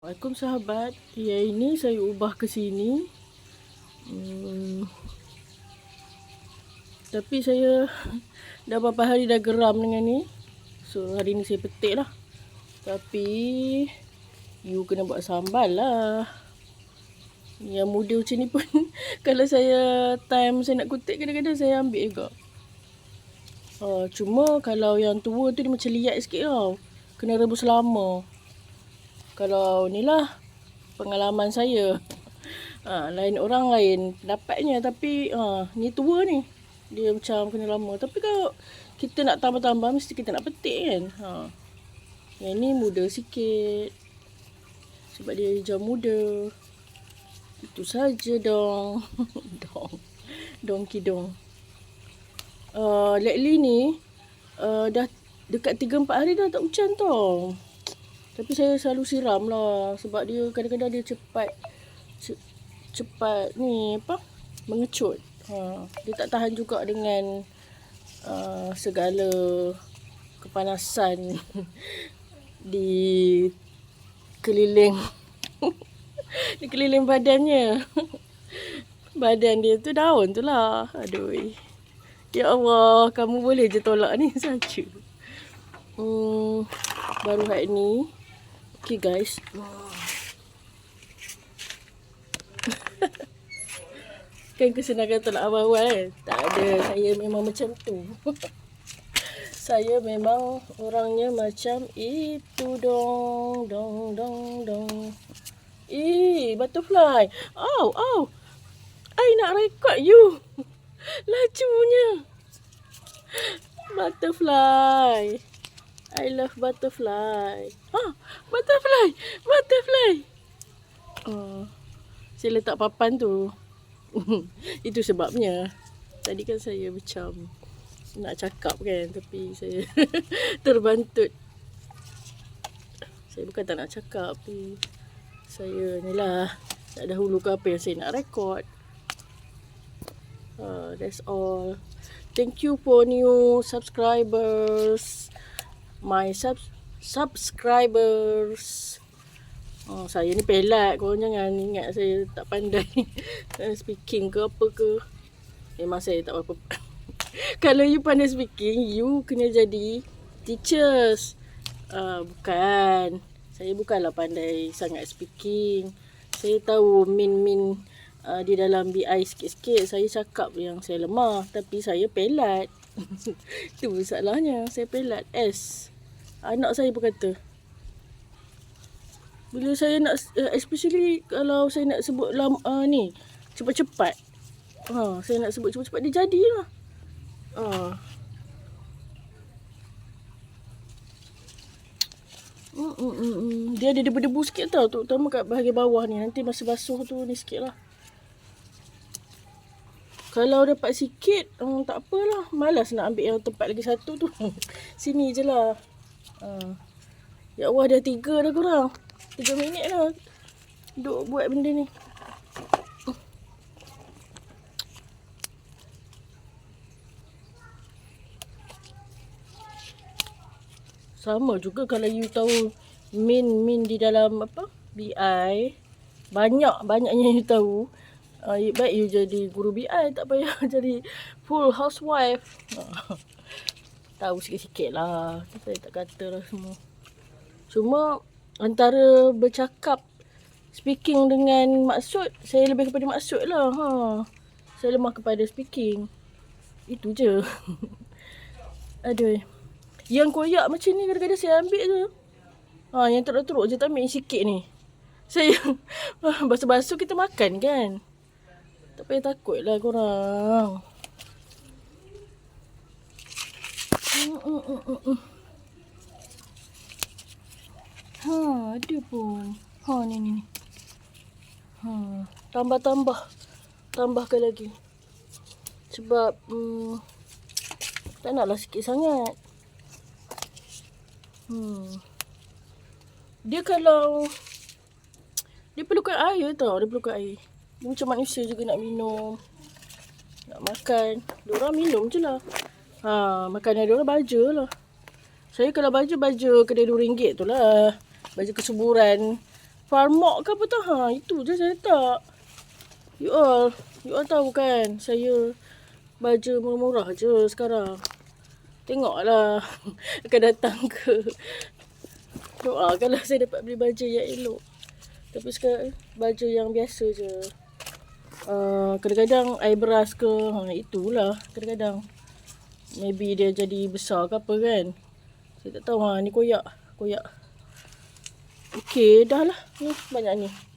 Assalamualaikum sahabat. Yang ini saya ubah ke sini. Hmm. Tapi saya dah beberapa hari dah geram dengan ni. So hari ni saya petik lah. Tapi you kena buat sambal lah. Yang muda macam ni pun kalau saya time saya nak kutik kadang-kadang saya ambil juga. Uh, cuma kalau yang tua tu dia macam liat sikit tau. Kena rebus lama kalau ni lah pengalaman saya. Ha, lain orang lain pendapatnya tapi ha, ni tua ni. Dia macam kena lama. Tapi kalau kita nak tambah-tambah mesti kita nak petik kan. Ha. Yang ni muda sikit. Sebab dia hijau muda. Itu saja dong. dong. Dong kidong. Uh, lately ni uh, dah dekat 3-4 hari dah tak hujan tau. Tapi saya selalu siram lah sebab dia kadang-kadang dia cepat ce, cepat ni apa mengecut. Ha, dia tak tahan juga dengan uh, segala kepanasan di keliling di keliling badannya. Badan dia tu daun tu lah. Aduh. Ya Allah, kamu boleh je tolak ni saja. Hmm, baru hari ni Okay guys. kan kesenangan tolak awal-awal kan. Tak ada. Saya memang macam tu. saya memang orangnya macam itu dong. Dong, dong, dong. Eh, butterfly. Au, au. I nak rekod you. Lajunya. Butterfly. I love butterfly. Ha, butterfly, butterfly. Oh, saya letak papan tu. Itu sebabnya. Tadi kan saya macam nak cakap kan tapi saya terbantut. Saya bukan tak nak cakap tapi saya ni lah nak dahulukan apa yang saya nak rekod. Uh, that's all. Thank you for new subscribers my sub subscribers. Oh, saya ni pelat. Korang jangan ingat saya tak pandai speaking ke apa ke. Memang saya tak apa-apa. Kalau you pandai speaking, you kena jadi teachers. Uh, bukan. Saya bukanlah pandai sangat speaking. Saya tahu min-min uh, di dalam BI sikit-sikit. Saya cakap yang saya lemah. Tapi saya pelat. Itu masalahnya. Saya pelat S. Anak saya pun kata. Bila saya nak, uh, especially kalau saya nak sebut lam, uh, ni, cepat-cepat. Ha, saya nak sebut cepat-cepat, dia jadilah. Ha. Mm, mm, mm, mm. Dia ada debu-debu sikit tau, terutama kat bahagian bawah ni. Nanti masa basuh tu ni sikit lah. Kalau dapat sikit, um, tak apalah. Malas nak ambil yang tempat lagi satu tu. Sini je lah. Uh. Ya Allah dah tiga dah korang. Tiga minit dah. Duk buat benda ni. Sama juga kalau you tahu min min di dalam apa BI banyak banyaknya you tahu uh, baik you jadi guru BI tak payah jadi full housewife tahu sikit-sikit lah. Saya tak kata lah semua. Cuma antara bercakap speaking dengan maksud, saya lebih kepada maksud lah. Ha. Saya lemah kepada speaking. Itu je. Aduh. Yang koyak macam ni kadang-kadang saya ambil tu. Ha, yang teruk-teruk je tak ambil sikit ni. Saya basuh-basuh kita makan kan. Tak payah takut lah korang. Ha, ada pun. Ha, ni ni ni. Ha, tambah-tambah. Tambahkan lagi. Sebab hmm, tak naklah sikit sangat. Hmm. Dia kalau dia perlukan air tau, dia perlukan air. Macam manusia juga nak minum. Nak makan. Dia orang minum je lah. Ha, makanan dia orang baja lah. Saya kalau baja, baja kedai RM2 tu lah. Baja kesuburan Farmok ke apa tu? Ha, itu je saya letak. You all, you all tahu kan, saya baja murah-murah je sekarang. Tengoklah akan datang ke. Doakanlah saya dapat beli baju yang elok. Tapi sekarang baju yang biasa je. Uh, kadang-kadang air beras ke, ha, itulah kadang-kadang. Maybe dia jadi besar ke apa kan. Saya tak tahu ha, ni koyak. Koyak. Okey, dah lah. Ni banyak ni.